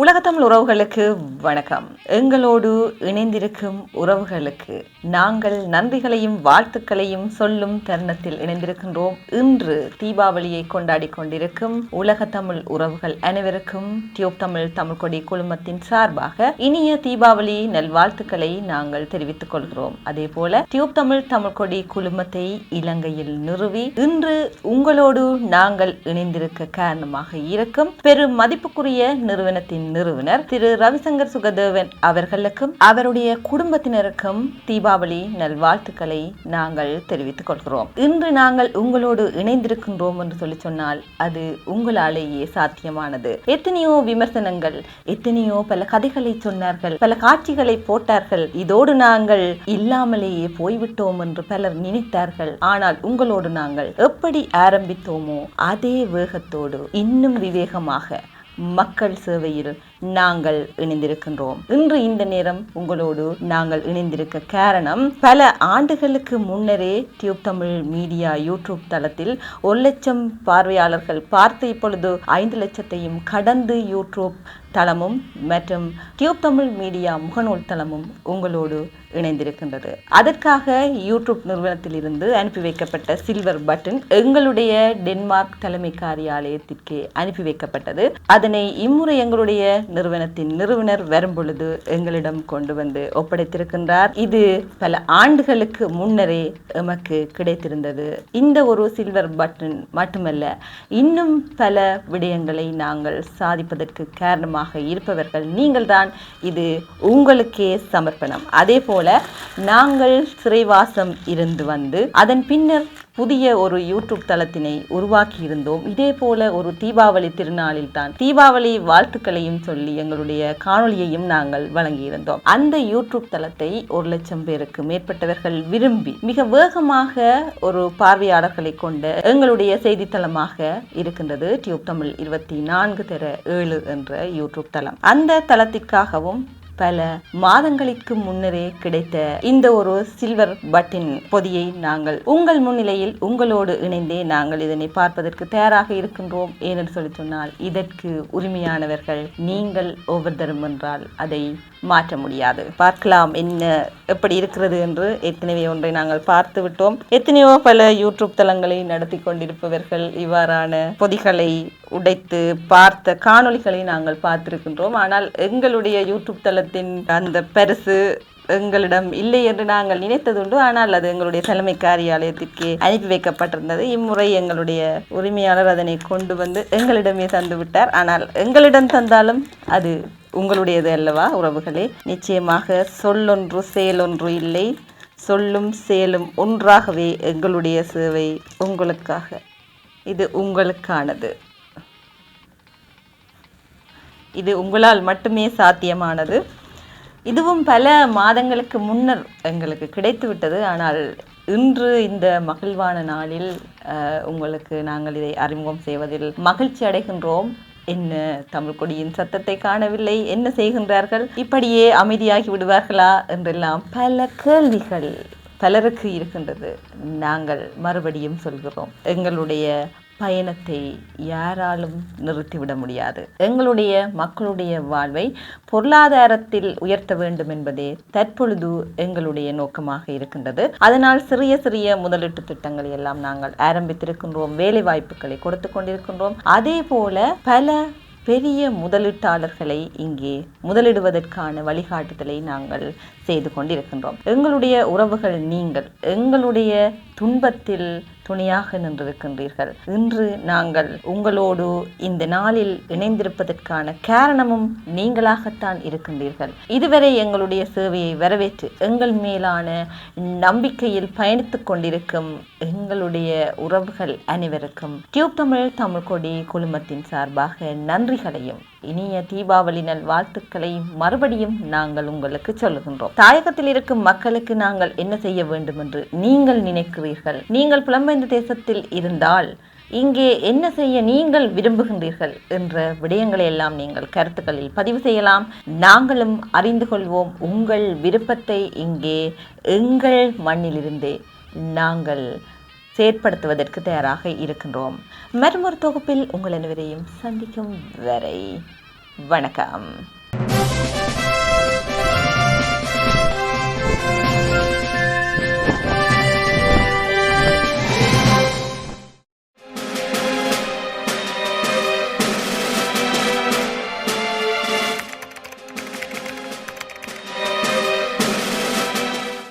உலகத்தமிழ் உறவுகளுக்கு வணக்கம். எங்களோடு இணைந்திருக்கும் உறவுகளுக்கு நாங்கள் நன்றிகளையும் வாழ்த்துக்களையும் சொல்லும் தருணத்தில் இணைந்திருக்கின்றோம். இன்று தீபாவளியை கொண்டாடி கொண்டிருக்கும் உலக தமிழ் உறவுகள் அனைவருக்கும் டியூப் தமிழ் தமிழ் கொடி குழுமத்தின் சார்பாக இனிய தீபாவளி நல்வாழ்த்துக்களை நாங்கள் தெரிவித்துக் கொள்கிறோம். அதே போல டியூப் தமிழ் தமிழ் கொடி குழுமத்தை இலங்கையில் நிறுவி இன்று உங்களோடு நாங்கள் இணைந்திருக்க காரணமாக இருக்கும் பெரும் மதிப்புக்குரிய நிறுவனத்தின் நிறுவனர் திரு ரவிசங்கர் சுகதேவன் அவர்களுக்கும் அவருடைய குடும்பத்தினருக்கும் தீபாவளி நல்வாழ்த்துக்களை நாங்கள் தெரிவித்துக் கொள்கிறோம். இன்று நாங்கள் உங்களோடு இணைந்திருக்கின்றோம் என்று சொல்லி சொன்னால் அது உங்களாலேயே சாத்தியமானது. எத்தனையோ விமர்சனங்கள் எத்தனையோ பல கதைகளை சொன்னார்கள் பல காட்சிகளை போட்டார்கள். இதோடு நாங்கள் இல்லாமலேயே போய்விட்டோம் என்று பலர் நினைத்தார்கள். ஆனால் உங்களோடு நாங்கள் எப்படி ஆரம்பித்தோமோ அதே வேகத்தோடு இன்னும் விவேகமாக மக்கள் சேவையில் நாங்கள் இணைந்திருக்கின்றோம். இன்று இந்த நேரம் உங்களோடு நாங்கள் இணைந்திருக்க காரணம் பல ஆண்டுகளுக்கு முன்னரே டியூப் தமிழ் மீடியா யூடியூப் தளத்தில் ஒரு லட்சம் பார்வையாளர்கள் பார்த்து இப்பொழுது ஐந்து லட்சத்தையும் கடந்து யூடியூப் தளமும் மற்றும் டியூப் தமிழ் மீடியா முகநூல் தளமும் உங்களோடு இணைந்திருக்கின்றது. அதற்காக யூடியூப் நிறுவனத்திலிருந்து அனுப்பி வைக்கப்பட்ட சில்வர் பட்டன் எங்களுடைய டென்மார்க் தலைமை காரியாலயத்திற்கு அனுப்பி வைக்கப்பட்டது. அதனை இம்முறை எங்களுடைய நிறுவனத்தின் நிறுவனர் வரும் பொழுது எங்களிடம் கொண்டு வந்து ஒப்படைத்திருக்கின்றார். இது பல ஆண்டுகளுக்கு முன்னரே எமக்கு கிடைத்திருந்தது. இந்த ஒரு சில்வர் பட்டன் மட்டுமல்ல இன்னும் பல விடயங்களை நாங்கள் சாதிப்பதற்கு காரணமாக இருப்பவர்கள் நீங்கள்தான். இது உங்களுக்கே சமர்ப்பணம். அதே போல நாங்கள் சிறைவாசம் இருந்து வந்து அதன் பின்னர் புதிய ஒரு யூடியூப் தளத்தினை உருவாக்கி இருந்தோம் இதே போல ஒரு தீபாவளி திருநாளில் தான். தீபாவளி வாழ்த்துக்களையும் சொல்லி எங்களுடைய காணொளியையும் நாங்கள் வழங்கியிருந்தோம். அந்த யூடியூப் தளத்தை ஒரு லட்சம் பேருக்கு மேற்பட்டவர்கள் விரும்பி மிக வேகமாக ஒரு பார்வையாளர்களை கொண்ட எங்களுடைய செய்தித்தளமாக இருக்கின்றது. டியூப் தமிழ் இருபத்தி நான்கு தர ஏழு என்ற யூடியூப் தளம். அந்த தளத்திற்காகவும் பல மாதங்களுக்கு முன்னரே கிடைத்த இந்த ஒரு சில்வர் பட்டின் பொதியை நாங்கள் உங்கள் முன்னிலையில் உங்களோடு இணைந்தே நாங்கள் இதனை பார்ப்பதற்கு தயாராக இருக்கின்றோம் ஏனென்று சொல்லி சொன்னால் இதற்கு உரிமையானவர்கள் நீங்கள் ஒவ்வொருத்தரும் என்றால் அதை மாற்ற முடியாது. பார்க்கலாம் என்ன எப்படி இருக்கிறது என்று எத்தனையோ ஒன்றை நாங்கள் பார்த்து விட்டோம். எத்தனையோ பல யூடியூப் தளங்களை நடத்தி கொண்டிருப்பவர்கள் இவ்வாறான பொதிகளை உடைத்து பார்த்த காணொளிகளை நாங்கள் பார்த்திருக்கின்றோம். ஆனால் எங்களுடைய யூடியூப் தளத்தின் அந்த பரிசு எங்களிடம் இல்லை என்று நாங்கள் நினைத்ததுண்டு ஆனால் அது எங்களுடைய தலைமை காரியாலயத்திற்கு அனுப்பி வைக்கப்பட்டிருந்தது. இம்முறை எங்களுடைய உரிமையாளர் அதனை கொண்டு வந்து எங்களிடமே தந்து விட்டார். ஆனால் எங்களிடம் தந்தாலும் அது உங்களுடையது அல்லவா உறவுகளே? நிச்சயமாக சொல்லொன்று செயலொன்று இல்லை. சொல்லும் செயலும் ஒன்றாகவே எங்களுடைய சேவை உங்களுக்காக. இது உங்களுக்கானது. இது உங்களால் மட்டுமே சாத்தியமானது. இதுவும் பல மாதங்களுக்கு முன்னர் எங்களுக்கு கிடைத்து விட்டது ஆனால் இன்று இந்த மகிழ்வான நாளில் உங்களுக்கு நாங்கள் இதை அறிமுகம் செய்வதில் மகிழ்ச்சி அடைகின்றோம். என்ன தமிழ் கொடியின் சத்தத்தை காணவில்லை. என்ன செய்கின்றார்கள்? இப்படியே அமைதியாகி விடுவார்களா? என்றெல்லாம் பல கேள்விகள் பலருக்கு இருக்கின்றது. நாங்கள் மறுபடியும் சொல்கிறோம். எங்களுடைய பயணத்தை யாராலும் நிறுத்திவிட முடியாது. எங்களுடைய மக்களுடைய வாழ்வை பொருளாதாரத்தில் உயர்த்த வேண்டும் என்பதே தற்பொழுது எங்களுடைய நோக்கமாக இருக்கின்றது. அதனால் சிறிய சிறிய முதலீட்டு திட்டங்களை எல்லாம் நாங்கள் ஆரம்பித்திருக்கின்றோம். வேலை வாய்ப்புகளை கொடுத்து கொண்டிருக்கின்றோம். அதே போல பல பெரிய முதலீட்டாளர்களை இங்கே முதலிடுவதற்கான வழிகாட்டுதலை நாங்கள் செய்து கொண்டிருக்கின்றோம். எங்களுடைய உறவுகள் நீங்கள். எங்களுடைய துன்பத்தில் துணையாக நின்றிருக்கின்றீர்கள். இன்று நாங்கள் உங்களோடு இந்த நாளில் இணைந்திருப்பதற்கான காரணமும் நீங்களாகத்தான் இருக்கின்றீர்கள். இதுவரை எங்களுடைய சேவையை வரவேற்று எங்கள் மேலான நம்பிக்கையில் பயணித்துக் கொண்டிருக்கும் எங்களுடைய உறவுகள் அனைவருக்கும் டியூப் தமிழ் தமிழ் கொடி குழுமத்தின் சார்பாக நன்றிகளையும் இனிய தீபாவளி நல் வாழ்த்துக்களை மறுபடியும் நாங்கள் உங்களுக்கு சொல்லுகின்றோம். தாயகத்தில் இருக்கும் மக்களுக்கு நாங்கள் என்ன செய்ய வேண்டும் என்று நீங்கள் நினைக்கிறீர்கள்? நீங்கள் புலம்பெயர்ந்த தேசத்தில் இருந்தால் இங்கே என்ன செய்ய நீங்கள் விரும்புகின்றீர்கள் என்ற விடயங்களை எல்லாம் நீங்கள் கருத்துக்களில் பதிவு செய்யலாம். நாங்களும் அறிந்து கொள்வோம் உங்கள் விருப்பத்தை இங்கே எங்கள் மண்ணிலிருந்தே நாங்கள் செயற்படுத்துவதற்கு தயாராக இருக்கின்றோம். மற்றொரு தொகுப்பில் உங்கள் அனைவரையும் சந்திக்கும் வரை வணக்கம்.